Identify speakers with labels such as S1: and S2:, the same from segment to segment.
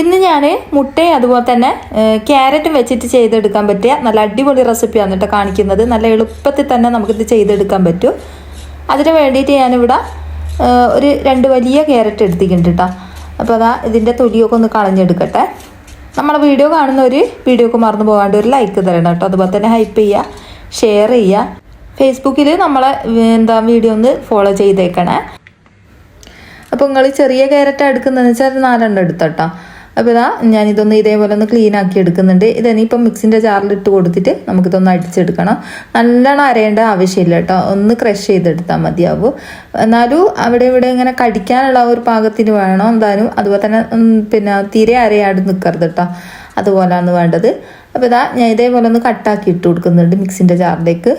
S1: ഇന്ന് ഞാൻ മുട്ടയും അതുപോലെ തന്നെ ക്യാരറ്റും വെച്ചിട്ട് ചെയ്തെടുക്കാൻ പറ്റിയ നല്ല അടിപൊളി റെസിപ്പിയാണ് കേട്ടോ കാണിക്കുന്നത്. നല്ല എളുപ്പത്തിൽ തന്നെ നമുക്കിത് ചെയ്തെടുക്കാൻ പറ്റും. അതിന് വേണ്ടിയിട്ട് ഞാനിവിടെ ഒരു രണ്ട് വലിയ ക്യാരറ്റ് എടുത്തിട്ടുണ്ട് കേട്ടോ അപ്പോൾ അതാ ഇതിന്റെ തൊലിയൊക്കെ ഒന്ന് കളഞ്ഞെടുക്കട്ടെ. നമ്മളെ വീഡിയോ കാണുന്ന ഒരു വീഡിയോക്ക് മറന്നു പോകാണ്ട് ഒരു ലൈക്ക് തരണം കേട്ടോ അതുപോലെ തന്നെ ഹൈപ്പ് ചെയ്യുക ഷെയർ ചെയ്യുക ഫേസ്ബുക്കിൽ നമ്മളെ എന്താ വീഡിയോ ഒന്ന് ഫോളോ ചെയ്തേക്കണേ. അപ്പോൾ നിങ്ങൾ ചെറിയ ക്യാരറ്റ് എടുക്കുന്നതെന്ന് വെച്ചാൽ നാലെണ്ണം എടുത്തോട്ടോ അപ്പോൾ ഇതാ ഞാനിതൊന്ന് ഇതേപോലെ ഒന്ന് ക്ലീൻ ആക്കി എടുക്കുന്നുണ്ട്. ഇതനിയിപ്പം മിക്സിന്റെ ജാറിലിട്ട് കൊടുത്തിട്ട് നമുക്കിതൊന്ന് അടിച്ചെടുക്കണം. നല്ലോണം അരയേണ്ട ആവശ്യമില്ല കേട്ടോ. ഒന്ന് ക്രഷ് ചെയ്തെടുത്താൽ മതിയാവും. എന്നാലും അവിടെ ഇവിടെ ഇങ്ങനെ കടിക്കാനുള്ള ഒരു പാകത്തിന് വേണം എന്തായാലും. അതുപോലെ തന്നെ പിന്നെ തീരെ അരയാട് നിൽക്കരുത് കേട്ടോ. അതുപോലെയാണ് വേണ്ടത്. അപ്പോൾ ഇതാ ഞാൻ ഇതേപോലെ ഒന്ന് കട്ടാക്കി ഇട്ട് കൊടുക്കുന്നുണ്ട് മിക്സിന്റെ ജാറിലേക്ക്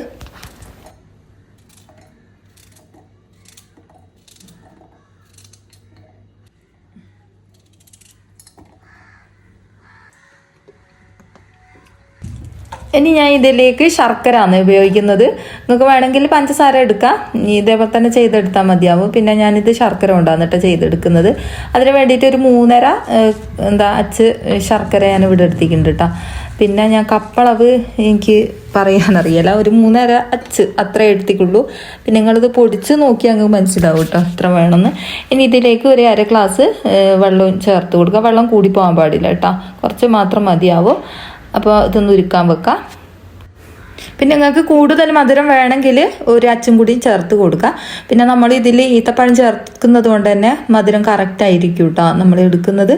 S1: ഇനി ഞാൻ ഇതിലേക്ക് ശർക്കര ആണ് ഉപയോഗിക്കുന്നത്. നിങ്ങൾക്ക് വേണമെങ്കിൽ പഞ്ചസാര എടുക്കാം. ഇതേപോലെ തന്നെ ചെയ്തെടുത്താൽ മതിയാവും. പിന്നെ ഞാനിത് ശർക്കര കൊണ്ടാണ് കേട്ടോ ചെയ്തെടുക്കുന്നത്. അതിന് വേണ്ടിയിട്ട് ഒരു മൂന്നര എന്താ അച്ച് ശർക്കര ഞാൻ ഇവിടെ എടുത്തിട്ടുണ്ട് കേട്ടോ. പിന്നെ ഞാൻ കപ്പളവ് എനിക്ക് പറയാനറിയില്ല. ഒരു മൂന്നര അച്ച് അത്ര എടുത്തിക്കുള്ളൂ. പിന്നെ നിങ്ങളിത് പൊടിച്ച് നോക്കി അങ്ങ് മനസ്സിലാവും കേട്ടോ ഇത്ര വേണമെന്ന്. ഇനി ഇതിലേക്ക് ഒരു അര ഗ്ലാസ് വെള്ളവും ചേർത്ത് കൊടുക്കുക. വെള്ളം കൂടി പോകാൻ പാടില്ല കേട്ടോ. കുറച്ച് മാത്രം മതിയാവും. അപ്പോൾ ഇതൊന്ന് ഉരുക്കാൻ വെക്കാം. പിന്നെ നിങ്ങൾക്ക് കൂടുതൽ മധുരം വേണമെങ്കിൽ ഒരു അച്ചും കൂടി ചേർത്ത് കൊടുക്കുക. പിന്നെ നമ്മൾ ഇതിൽ ഈത്തപ്പഴം ചേർക്കുന്നത് കൊണ്ട് തന്നെ മധുരം കറക്റ്റ് ആയിരിക്കും കേട്ടോ നമ്മൾ എടുക്കുന്നത്.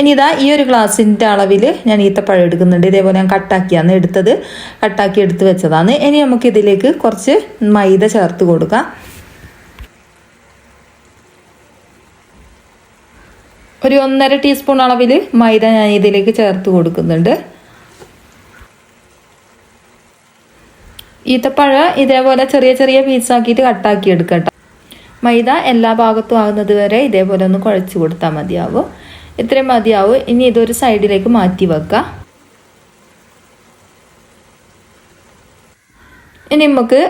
S1: ഇനി ഇതാ ഈ ഒരു ഗ്ലാസിന്റെ അളവിൽ ഞാൻ ഈത്തപ്പഴം എടുക്കുന്നുണ്ട്. ഇതേപോലെ ഞാൻ കട്ടാക്കിയാണ് എടുത്തത്. കട്ടാക്കി എടുത്ത് വെച്ചതാണ്. ഇനി നമുക്ക് ഇതിലേക്ക് കുറച്ച് മൈദ ചേർത്ത് കൊടുക്കാം. ഒരു ഒന്നര ടീസ്പൂൺ അളവിൽ മൈദ ഞാൻ ഇതിലേക്ക് ചേർത്ത് കൊടുക്കുന്നുണ്ട്. ഈത്തപ്പഴം ഇതേപോലെ ചെറിയ ചെറിയ പീസാക്കിയിട്ട് കട്ടാക്കി എടുക്കട്ടോ മൈദ എല്ലാ ഭാഗത്തും ആകുന്നത് വരെ ഇതേപോലെ ഒന്ന് കുഴച്ച് കൊടുത്താൽ മതിയാവും. ഇത്രയും മതിയാവും. ഇനി ഇതൊരു സൈഡിലേക്ക് മാറ്റി വെക്കുക ഇനി നമുക്ക്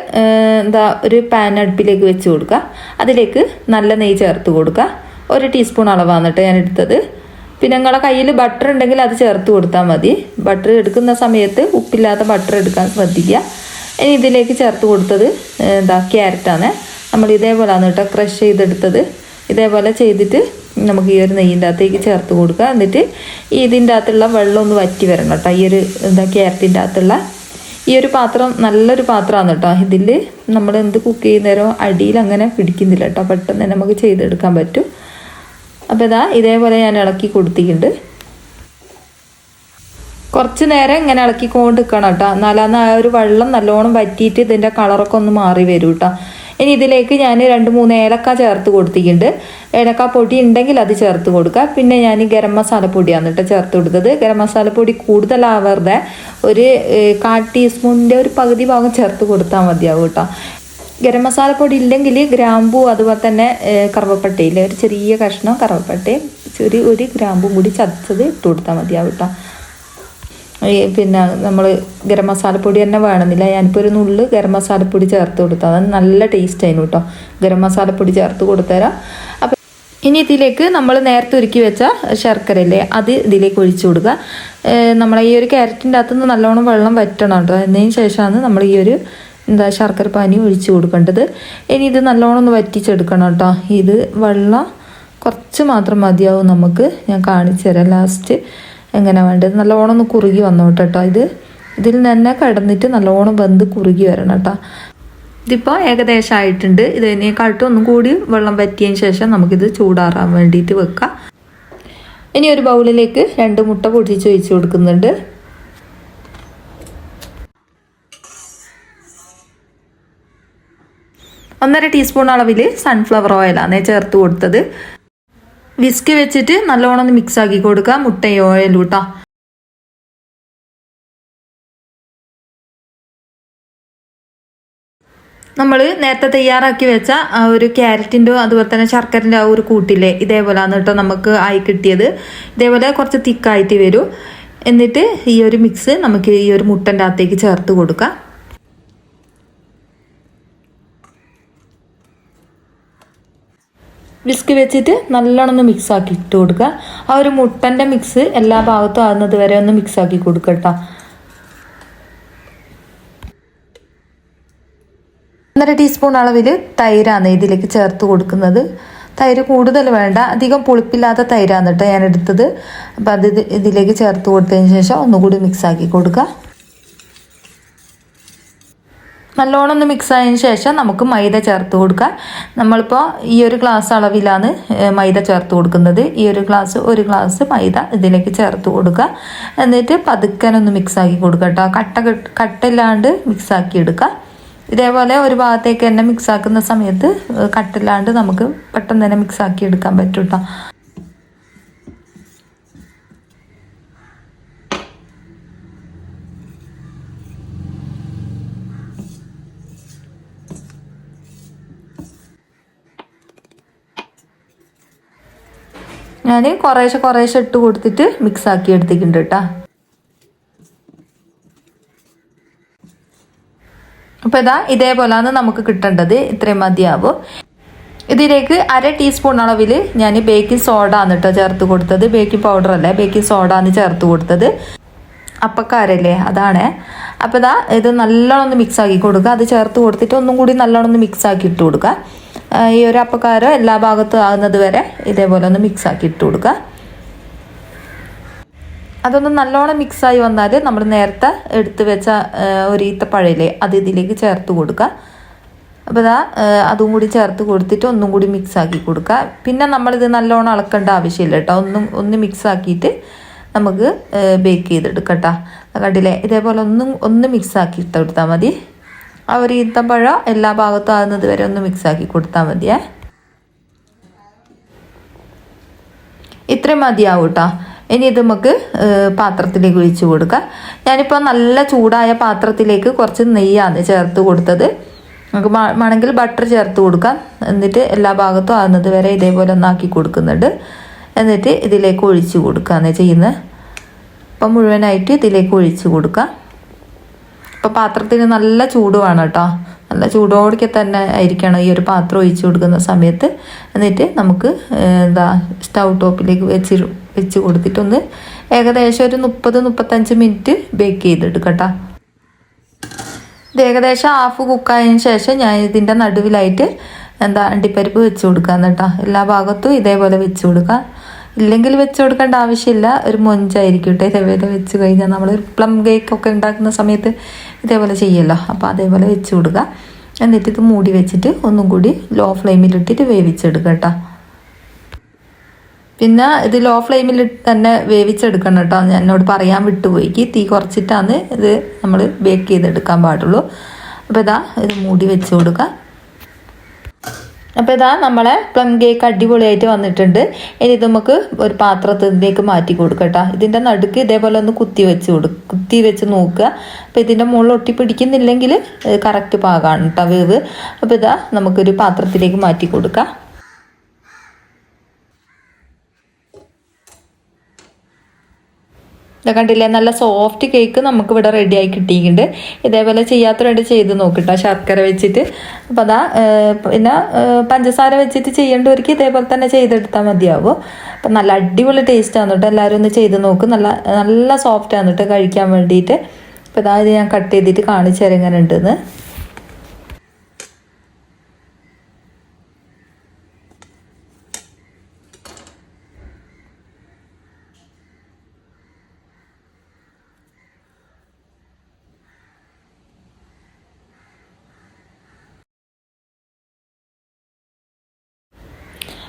S1: എന്താ ഒരു പാൻ അടുപ്പിലേക്ക് വെച്ച് കൊടുക്കുക അതിലേക്ക് നല്ല നെയ്യ് ചേർത്ത് കൊടുക്കുക ഒരു ടീസ്പൂൺ അളവാണ് ഞാൻ എടുത്തത്. പിന്നെ നിങ്ങളെ കയ്യിൽ ബട്ടർ ഉണ്ടെങ്കിൽ അത് ചേർത്ത് കൊടുത്താൽ മതി. ബട്ടർ എടുക്കുന്ന സമയത്ത് ഉപ്പില്ലാത്ത ബട്ടർ എടുക്കാൻ ശ്രദ്ധിക്കുക. ഇനി ഇതിലേക്ക് ചേർത്ത് കൊടുത്തത് എന്താ ക്യാരറ്റാണ് നമ്മൾ ഇതേപോലെയാണ് കേട്ടോ ക്രഷ് ചെയ്തെടുത്തത്. ഇതേപോലെ ചെയ്തിട്ട് നമുക്ക് ഈ ഒരു നെയ്യിന്റെ അകത്തേക്ക് ചേർത്ത് കൊടുക്കുക. എന്നിട്ട് ഇതിന്റെ അകത്തുള്ള വെള്ളം ഒന്ന് വറ്റി വരണം കേട്ടോ. ഈ ഒരു എന്താ ക്യാരറ്റിന്റെ അകത്തുള്ള. ഈ ഒരു പാത്രം നല്ലൊരു പാത്രമാണ് കേട്ടോ. ഇതിൽ നമ്മൾ എന്ത് കുക്ക് ചെയ്യുന്നേരോ അടിയിൽ അങ്ങനെ പിടിക്കുന്നില്ല കേട്ടോ. പെട്ടെന്ന് തന്നെ നമുക്ക് ചെയ്തെടുക്കാൻ പറ്റും. അപ്പോൾ ഇതാ ഇതേപോലെ ഞാൻ ഇളക്കി കൊടുത്തിട്ടുണ്ട്. കുറച്ച് നേരം ഇങ്ങനെ ഇളക്കിക്കൊണ്ട് നിൽക്കണം കേട്ടോ. എന്നാലാന്ന് ആ ഒരു വെള്ളം നല്ലോണം വറ്റിയിട്ട് ഇതിന്റെ കളറൊക്കെ ഒന്ന് മാറി വരും കേട്ടോ. ഇനി ഇതിലേക്ക് ഞാൻ രണ്ട് മൂന്ന് ഏലക്ക ചേർത്ത് കൊടുത്തിട്ടുണ്ട്. ഏലക്ക പൊടി ഉണ്ടെങ്കിൽ അത് ചേർത്ത് കൊടുക്കുക. പിന്നെ ഞാൻ ഗരം മസാല പൊടിയാണ് കേട്ടോ ചേർത്ത് കൊടുത്തത്. ഗരം മസാല പൊടി കൂടുതലാവരുത് ഒരു കാൽ ടീസ്പൂണിന്റെ ഒരു പകുതി ഭാഗം ചേർത്ത് കൊടുത്താൽ മതിയാവും കേട്ടോ. ഗരം മസാല പൊടി ഇല്ലെങ്കിൽ ഗ്രാമ്പൂ അതുപോലെ തന്നെ ഏഹ്, കറുവപ്പട്ടയില്ലേ ഒരു ചെറിയ കഷ്ണം കറുവപ്പട്ടയും ചെറിയ ഒരു ഗ്രാമ്പും കൂടി ചതച്ചത് ഇട്ട് കൊടുത്താൽ മതിയാവും കേട്ടോ. പിന്നെ നമ്മൾ ഗരം മസാലപ്പൊടി തന്നെ വേണമെന്നില്ല. ഞാനിപ്പോൾ ഒരു നുള്ള് ഗരം മസാലപ്പൊടി ചേർത്ത് കൊടുത്താൽ അത് നല്ല ടേസ്റ്റ് ആയിരുന്നു കേട്ടോ ഗരം മസാലപ്പൊടി ചേർത്ത് കൊടുത്തരാം. അപ്പം ഇനി ഇതിലേക്ക് നമ്മൾ നേരത്തെ ഒരുക്കി വെച്ച ശർക്കരയില്ലേ അത് ഇതിലേക്ക് ഒഴിച്ചു കൊടുക്കുക. നമ്മൾ ഈ ഒരു ക്യാരറ്റിന്റെ അകത്തുനിന്ന് നല്ലോണം വെള്ളം വറ്റണം കേട്ടോ എന്നതിന് ശേഷമാണ് നമ്മൾ ഈ ഒരു എന്താ ശർക്കര പാനി ഒഴിച്ചു കൊടുക്കേണ്ടത്. ഇനി ഇത് നല്ലോണം ഒന്ന് വറ്റിച്ചെടുക്കണം കേട്ടോ ഇത് വെള്ളം കുറച്ച് മാത്രം മതിയാവും നമുക്ക്. ഞാൻ കാണിച്ചു തരാം ലാസ്റ്റ് എങ്ങനെ വേണ്ടത്? നല്ലോണം ഒന്ന് കുറുകി വന്നോട്ടെ കേട്ടോ ഇത് ഇതിൽ തന്നെ കിടന്നിട്ട് നല്ലോണം വെന്ത് കുറുകി വരണം കേട്ടോ ഇതിപ്പോൾ ഏകദേശം ആയിട്ടുണ്ട്. ഇതിനേക്കാട്ടും ഒന്നും കൂടി വെള്ളം വറ്റിയതിന് ശേഷം നമുക്കിത് ചൂടാറാൻ വേണ്ടിയിട്ട് വെക്കാം. ഇനി ഒരു ബൗളിലേക്ക് രണ്ട് മുട്ട പൊട്ടിച്ച് ഒഴിച്ച് കൊടുക്കുന്നുണ്ട്. ഒന്നര ടീസ്പൂൺ അളവിൽ സൺഫ്ലവർ ഓയിലാണ് ചേർത്ത് കൊടുത്തത്. വിസ്ക് വെച്ചിട്ട് നല്ലോണം ഒന്ന് മിക്സ് ആക്കി കൊടുക്കുക മുട്ടയും ഓയിലും കേട്ടോ നമ്മൾ നേരത്തെ തയ്യാറാക്കി വെച്ച ആ ഒരു ക്യാരറ്റിന്റെ അതുപോലെ തന്നെ ശർക്കരന്റെ ആ ഒരു കൂട്ടില്ലേ ഇതേപോലെയാണ് കേട്ടോ നമുക്ക് ആയി കിട്ടിയത്. ഇതേപോലെ കുറച്ച് തിക്കായിട്ട് വരും. എന്നിട്ട് ഈ ഒരു മിക്സ് നമുക്ക് ഈ ഒരു മുട്ടന്റെ അകത്തേക്ക് ചേർത്ത് കൊടുക്കാം. വിസ്ക് വെച്ചിട്ട് നല്ലോണം ഒന്ന് മിക്സ് ആക്കി ഇട്ട് കൊടുക്കുക. ആ ഒരു മുട്ടന്റെ മിക്സ് എല്ലാ ഭാഗത്തും ആകുന്നത് വരെ ഒന്ന് മിക്സ് ആക്കി കൊടുക്കുക കേട്ടോ ഒന്നര ടീസ്പൂൺ അളവിൽ തൈരാണ് ഇതിലേക്ക് ചേർത്ത് കൊടുക്കുന്നത്. തൈര് കൂടുതൽ വേണ്ട അധികം പുളിപ്പില്ലാത്ത തൈരാണ് കേട്ടോ ഞാൻ എടുത്തത് അപ്പം അത് ഇതിലേക്ക് ചേർത്ത് കൊടുത്തതിന് ശേഷം ഒന്നുകൂടി മിക്സ് ആക്കി കൊടുക്കുക. നല്ലോണം ഒന്ന് മിക്സ് ആയതിന് ശേഷം നമുക്ക് മൈദ ചേർത്ത് കൊടുക്കാം. നമ്മളിപ്പോൾ ഈ ഒരു ഗ്ലാസ് അളവിലാണ് മൈദ ചേർത്ത് കൊടുക്കുന്നത്. ഈ ഒരു ഗ്ലാസ് ഒരു ഗ്ലാസ് മൈദ ഇതിലേക്ക് ചേർത്ത് കൊടുക്കുക. എന്നിട്ട് പതുക്കനൊന്ന് മിക്സ് ആക്കി കൊടുക്കുക കേട്ടോ കട്ട കെട്ട്- കട്ടില്ലാണ്ട് മിക്സ് ആക്കി എടുക്കുക. ഇതേപോലെ ഒരു ഭാഗത്തേക്ക് തന്നെ മിക്സ് ആക്കുന്ന സമയത്ത് കട്ടില്ലാണ്ട് നമുക്ക് പെട്ടെന്ന് തന്നെ മിക്സ് ആക്കി എടുക്കാൻ പറ്റും കേട്ടോ ഞാൻ കുറേശ്ശെ കുറേശ്ശെ ഇട്ട് കൊടുത്തിട്ട് മിക്സ് ആക്കി എടുത്തിട്ടുണ്ട് കേട്ടോ അപ്പോൾ ഇതാ ഇതേപോലെയാണ് നമുക്ക് കിട്ടേണ്ടത്. ഇത്രയും മതിയാവും. ഇതിലേക്ക് അര ടീസ്പൂൺ അളവിൽ ഞാൻ ബേക്കിംഗ് സോഡ ആണ് കേട്ടോ ചേർത്ത് കൊടുത്തത്. ബേക്കിംഗ് പൗഡർ അല്ലേ? ബേക്കിംഗ് സോഡ ആണ് ചേർത്ത് കൊടുത്തത്. അപ്പക്കാരല്ലേ? അതാണ്. അപ്പോൾ ഇതാ ഇത് നല്ലോണം ഒന്ന് മിക്സ് ആക്കി കൊടുക്കുക. അത് ചേർത്ത് കൊടുത്തിട്ട് ഒന്നും കൂടി നല്ലോണം ഒന്ന് മിക്സ് ആക്കി ഇട്ട് കൊടുക്കുക. ഈ ഒരു അപ്പക്കാരം എല്ലാ ഭാഗത്തും ആകുന്നത് വരെ ഇതേപോലെ ഒന്ന് മിക്സ് ആക്കി ഇട്ട് കൊടുക്കുക. അതൊന്ന് നല്ലോണം മിക്സായി വന്നാൽ നമ്മൾ നേരത്തെ എടുത്തു വെച്ച ഒരു ഈത്തപ്പഴയില്ലേ അത് ഇതിലേക്ക് ചേർത്ത് കൊടുക്കുക. അപ്പോൾ ഇതാ അതും കൂടി ചേർത്ത് കൊടുത്തിട്ട് ഒന്നും കൂടി മിക്സ് ആക്കി കൊടുക്കുക. പിന്നെ നമ്മളിത് നല്ലോണം അളക്കേണ്ട ആവശ്യമില്ല കേട്ടോ. ഒന്നും ഒന്ന് മിക്സ് ആക്കിയിട്ട് നമുക്ക് ബേക്ക് ചെയ്തെടുക്കട്ടോ കേട്ടോ. കണ്ടില്ലേ? ഇതേപോലെ ഒന്നും ഒന്ന് മിക്സ് ആക്കി ഇട്ട് മതി. ആ ഒരു ഈത്തപ്പഴം എല്ലാ ഭാഗത്തും ആകുന്നത് വരെ ഒന്ന് മിക്സാക്കി കൊടുത്താൽ മതിയേ. ഇത്രയും മതിയാവും കേട്ടോ ഇനി ഇത് നമുക്ക് പാത്രത്തിലേക്ക് ഒഴിച്ച് കൊടുക്കാം. ഞാനിപ്പോൾ നല്ല ചൂടായ പാത്രത്തിലേക്ക് കുറച്ച് നെയ്യാണ് ചേർത്ത് കൊടുത്തത്. നമുക്ക് വേണമെങ്കിൽ ബട്ടർ ചേർത്ത് കൊടുക്കാം. എന്നിട്ട് എല്ലാ ഭാഗത്തും ആകുന്നത് വരെ ഇതേപോലെ ഒന്നാക്കി കൊടുക്കുന്നുണ്ട്. എന്നിട്ട് ഇതിലേക്ക് ഒഴിച്ച് കൊടുക്കുകയാണ് ചെയ്യുന്നത്. അപ്പം മുഴുവനായിട്ട് ഇതിലേക്ക് ഒഴിച്ചു കൊടുക്കാം. അപ്പോൾ പാത്രത്തിന് നല്ല ചൂട് വേണം കേട്ടോ. നല്ല ചൂടോടൊക്കെ തന്നെ ആയിരിക്കണം ഈ ഒരു പാത്രം ഒഴിച്ചു കൊടുക്കുന്ന സമയത്ത്. എന്നിട്ട് നമുക്ക് എന്താ സ്റ്റൗ ടോപ്പിലേക്ക് വെച്ച് വെച്ച് കൊടുത്തിട്ടൊന്ന് ഏകദേശം ഒരു മുപ്പത് മുപ്പത്തഞ്ച് മിനിറ്റ് ബേക്ക് ചെയ്തെടുക്കട്ടോ കേട്ടോ. ഇത് ഏകദേശം ഹാഫ് കുക്കായതിന് ശേഷം ഞാൻ ഇതിന്റെ നടുവിലായിട്ട് എന്താ അണ്ടിപ്പരിപ്പ് വെച്ച് കൊടുക്കാം കേട്ടോ. എല്ലാ ഭാഗത്തും ഇതേപോലെ വെച്ച് കൊടുക്കാം. ഇല്ലെങ്കിൽ വെച്ച് കൊടുക്കേണ്ട ആവശ്യമില്ല. ഒരു മൊഞ്ചായിരിക്കും കേട്ടോ ഇതേപോലെ വെച്ച് കഴിഞ്ഞാൽ നമ്മൾ പ്ലം കേക്ക് ഒക്കെ ഉണ്ടാക്കുന്ന സമയത്ത് ഇതേപോലെ ചെയ്യല്ലോ. അപ്പോൾ അതേപോലെ വെച്ച് കൊടുക്കുക എന്നിട്ട് ഇത് മൂടി വെച്ചിട്ട് ഒന്നും കൂടി ലോ ഫ്ലെയിമിലിട്ടിട്ട് വേവിച്ചെടുക്കുക കേട്ടോ പിന്നെ ഇത് ലോ ഫ്ലെയിമിൽ തന്നെ വേവിച്ചെടുക്കണം കേട്ടോ ഞാൻ എന്നോട് പറയാൻ വിട്ടുപോയിക്ക് തീ കുറച്ചിട്ടാണ് ഇത് നമ്മൾ ബേക്ക് ചെയ്തെടുക്കാൻ പാടുള്ളൂ. അപ്പോൾ ഇതാ ഇത് മൂടി വെച്ച് കൊടുക്കുക അപ്പോൾ ഇതാ നമ്മളെ പ്ലം കേക്ക് അടിപൊളിയായിട്ട് വന്നിട്ടുണ്ട്. ഇനി ഇത് നമുക്ക് ഒരു പാത്രത്തിലേക്ക് മാറ്റി കൊടുക്കട്ടോ. ഇതിന്റെ നടുക്ക് ഇതേപോലെ ഒന്ന് കുത്തി വെച്ച് കൊടു കുത്തി വെച്ച് നോക്കുക. അപ്പോൾ ഇതിന്റെ മുകളിൽ ഒട്ടി പിടിക്കുന്നില്ലെങ്കിൽ കറക്റ്റ് പാകമാണ് കേട്ടോ വേവ്. അപ്പോൾ ഇതാ നമുക്കൊരു പാത്രത്തിലേക്ക് മാറ്റി കൊടുക്കാം. ഇത് കണ്ടില്ലേ നല്ല സോഫ്റ്റ് കേക്ക് നമുക്ക് ഇവിടെ റെഡി ആയി കിട്ടിയിട്ടുണ്ട്. ഇതേപോലെ ചെയ്യാത്തവരുണ്ട് ചെയ്ത് നോക്കിട്ടോ ശർക്കര വെച്ചിട്ട്. അപ്പം അതാ പിന്നെ പഞ്ചസാര വെച്ചിട്ട് ചെയ്യേണ്ടവർക്ക് ഇതേപോലെ തന്നെ ചെയ്തെടുത്താൽ മതിയാവും. അപ്പം നല്ല അടിപൊളി ടേസ്റ്റ് ആണ് കേട്ടോ. എല്ലാവരും ഒന്ന് ചെയ്ത് നോക്ക്. നല്ല നല്ല സോഫ്റ്റ് ആണ് കേട്ടോ കഴിക്കാൻ വേണ്ടിയിട്ട്. അപ്പം ഇതാ ഇത് ഞാൻ കട്ട് ചെയ്തിട്ട് കാണിച്ചു തരാം എങ്ങനെ ഉണ്ടെന്ന്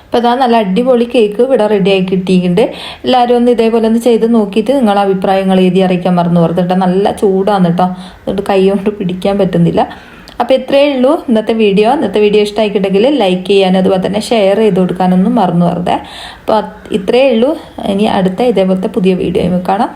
S1: അപ്പോൾ അതാ നല്ല അടിപൊളി കേക്ക് ഇവിടെ റെഡി ആയി കിട്ടിയിട്ടുണ്ട്. എല്ലാവരും ഒന്ന് ഇതേപോലെ ഒന്ന് ചെയ്ത് നോക്കിയിട്ട് നിങ്ങളെ അഭിപ്രായങ്ങൾ എഴുതി അറിയിക്കാൻ മറന്നു പറഞ്ഞിട്ട് നല്ല ചൂടാണ് കേട്ടോ. അതുകൊണ്ട് കൈ കൊണ്ട് പിടിക്കാൻ പറ്റുന്നില്ല. അപ്പോൾ ഇത്രയേ ഉള്ളൂ. ഇന്നത്തെ വീഡിയോ. ഇന്നത്തെ വീഡിയോ ഇഷ്ടമായിട്ടുണ്ടെങ്കിൽ ലൈക്ക് ചെയ്യാനും അതുപോലെ തന്നെ ഷെയർ ചെയ്ത് കൊടുക്കാനൊന്നും മറന്നു വെറുതെ അപ്പോൾ ഇത്രയേ ഉള്ളൂ. ഇനി അടുത്ത ഇതേപോലത്തെ പുതിയ വീഡിയോ കാണാം.